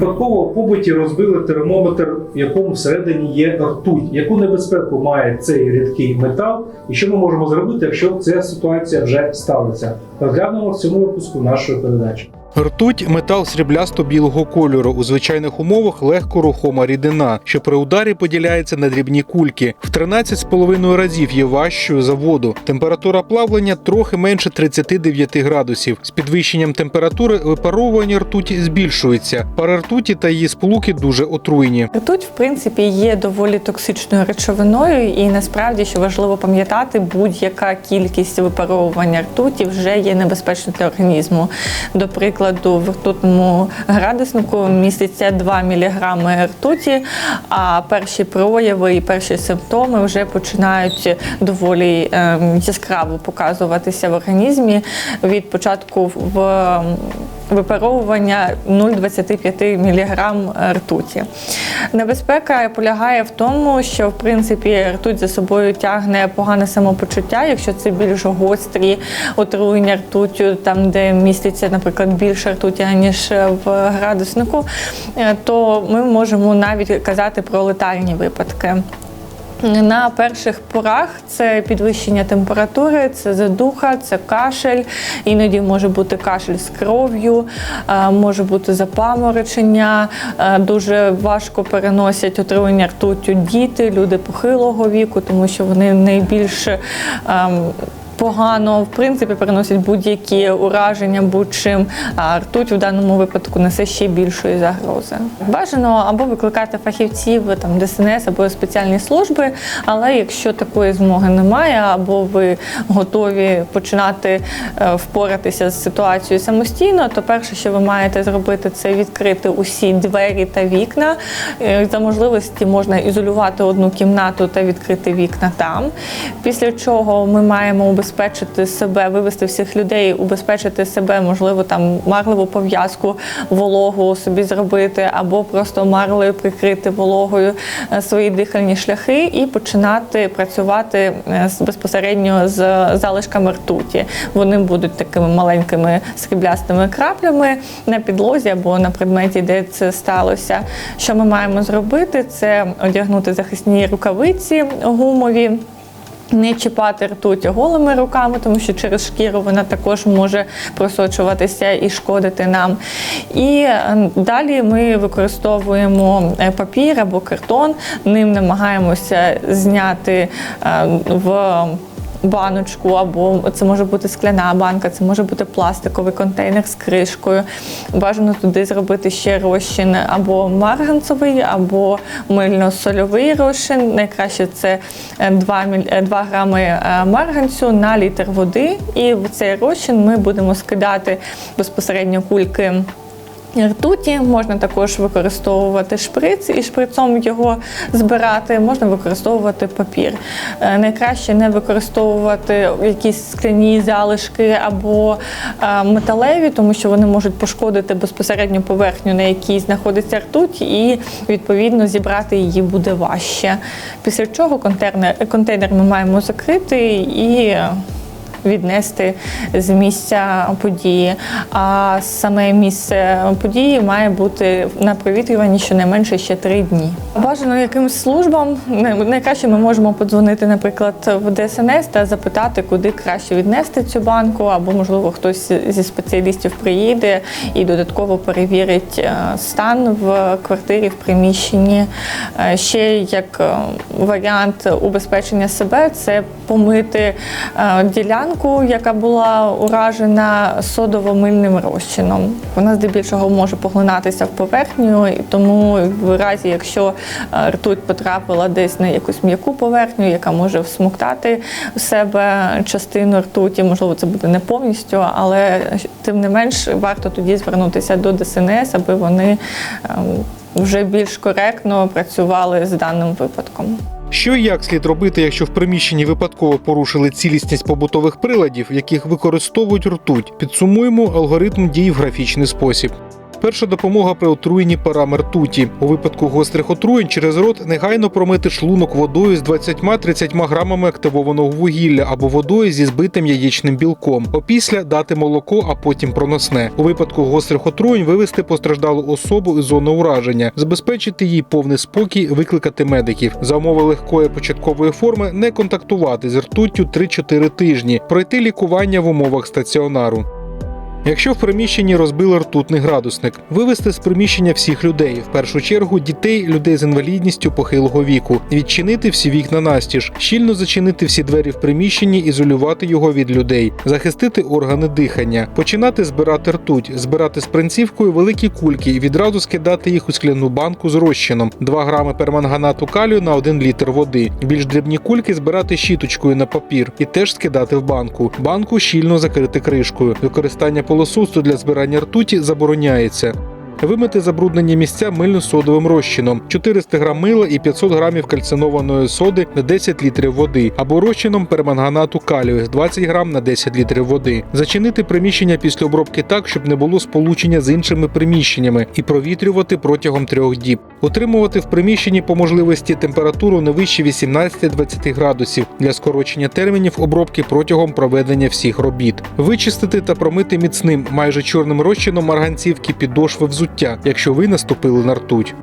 Випадково в побуті розбили термометр, в якому всередині є ртуть. Яку небезпеку має цей рідкий метал, і що ми можемо зробити, якщо ця ситуація вже сталася? Розглянемо в цьому випуску нашої передачі. Ртуть метал сріблясто-білого кольору. У звичайних умовах легко рухома рідина, що при ударі поділяється на дрібні кульки. В 13,5 разів є важчою за воду. Температура плавлення трохи менше 39 градусів. З підвищенням температури випаровування ртуті збільшується. Пара ртуті та її сполуки дуже отруйні. Ртуть, в принципі, є доволі токсичною речовиною, і насправді, що важливо пам'ятати, будь-яка кількість випаровування ртуті вже є небезпечною для організму. До прикладу, в ртутному градуснику міститься 2 мг ртуті, а перші прояви і перші симптоми вже починають доволі ем, яскраво показуватися в організмі. Від початку в випаровування 0,25 мг ртуті. Небезпека полягає в тому, що в принципі ртуть за собою тягне погане самопочуття, якщо це більш гострі отруєння ртуттю, там де міститься, наприклад, більше ртуті, ніж в градуснику, е, то ми можемо навіть казати про летальні випадки. На перших порах це підвищення температури, це задуха, це кашель. Іноді може бути кашель з кров'ю, е, може бути запаморочення. Е, Дуже важко переносять отруєння ртуттю діти, люди похилого віку, тому що вони найбільш ем, Погано в принципі переносять будь-які ураження будь-чим, а ртуть в даному випадку несе ще більшої загрози. Бажано або викликати фахівців там ДСНС або спеціальні служби. Але якщо такої змоги немає, або ви готові починати е, впоратися з ситуацією самостійно, то перше, що ви маєте зробити, це відкрити усі двері та вікна. Е, За можливості можна ізолювати одну кімнату та відкрити вікна там. Після чого ми маємо убезпечити себе, вивести всіх людей, убезпечити себе, можливо, там марливу пов'язку вологу собі зробити, або просто марлею прикрити вологою е, свої дихальні шляхи і починати працювати е, безпосередньо з залишками ртуті. Вони будуть такими маленькими сріблястими краплями на підлозі або на предметі, де це сталося. Що ми маємо зробити? Це одягнути захисні рукавиці гумові. Не чіпати ртуть голими руками, тому що через шкіру вона також може просочуватися і шкодити нам. І е, далі ми використовуємо е, папір або картон, ним намагаємося зняти е, в баночку, або це може бути скляна банка, це може бути пластиковий контейнер з кришкою. Бажано туди зробити ще розчин або марганцевий, або мильно-сольовий розчин. Найкраще це 2, 2 грами е, марганцю на літр води. І в цей розчин ми будемо скидати безпосередньо кульки. Ртуті можна також використовувати шприц і шприцом його збирати, можна використовувати папір. Е, Найкраще не використовувати якісь скляні залишки або е, металеві, тому що вони можуть пошкодити безпосередньо поверхню, на якій знаходиться ртуть, і відповідно зібрати її буде важче. Після чого контейнер ми маємо закрити і віднести з місця події. А саме місце події має бути на провітрюванні щонайменше ще три дні. Бажано якимсь службам най- найкраще ми можемо подзвонити, наприклад, в ДСНС та запитати, куди краще віднести цю банку, або можливо хтось зі спеціалістів приїде і додатково перевірить е, стан в квартирі, в приміщенні. Е, Ще як е, варіант убезпечення себе це помити е, ділянку, яка була уражена содово-мильним розчином. Вона здебільшого може поглинатися в поверхню, і тому в разі, якщо е, ртуть потрапила десь на якусь м'яку поверхню, яка може всмоктати в себе частину ртуті, можливо, це буде не повністю, але тим не менш варто тоді звернутися до ДСНС, аби вони ем, вже більш коректно працювали з даним випадком. Що і як слід робити, якщо в приміщенні випадково порушили цілісність побутових приладів, яких використовують ртуть? Підсумуємо алгоритм дій в графічний спосіб. Перша допомога при отруєнні парами ртуті. У випадку гострих отруєнь через рот негайно промити шлунок водою з 20-30 грамами активованого вугілля або водою зі збитим яєчним білком. Опісля дати молоко, а потім проносне. У випадку гострих отруєнь вивести постраждалу особу із зони ураження, забезпечити їй повний спокій, викликати медиків. За умови легкої початкової форми не контактувати з ртуттю 3-4 тижні, пройти лікування в умовах стаціонару. Якщо в приміщенні розбили ртутний градусник, вивести з приміщення всіх людей, в першу чергу дітей, людей з інвалідністю похилого віку, відчинити всі вікна настіж, щільно зачинити всі двері в приміщенні, ізолювати його від людей, захистити органи дихання, починати збирати ртуть, збирати з принцівкою великі кульки і відразу скидати їх у скляну банку з розчином 2 грами перманганату калію на 1 літр води. Більш дрібні кульки збирати щіточкою на папір і теж скидати в банку. Банку щільно закрити кришкою. Використання полосусту для збирання ртуті забороняється. Вимити забруднені місця мильно-содовим розчином 400 грам мила і 500 грамів кальцинованої соди на 10 літрів води або розчином перманганату калію 20 грам на 10 літрів води. Зачинити приміщення після обробки так, щоб не було сполучення з іншими приміщеннями і провітрювати протягом трьох діб. Утримувати в приміщенні по можливості температуру не вище 18-20 градусів для скорочення термінів обробки протягом проведення всіх робіт. Вичистити та промити міцним, майже чорним розчином марганцівки підошви взуття, якщо ви наступили на ртуть.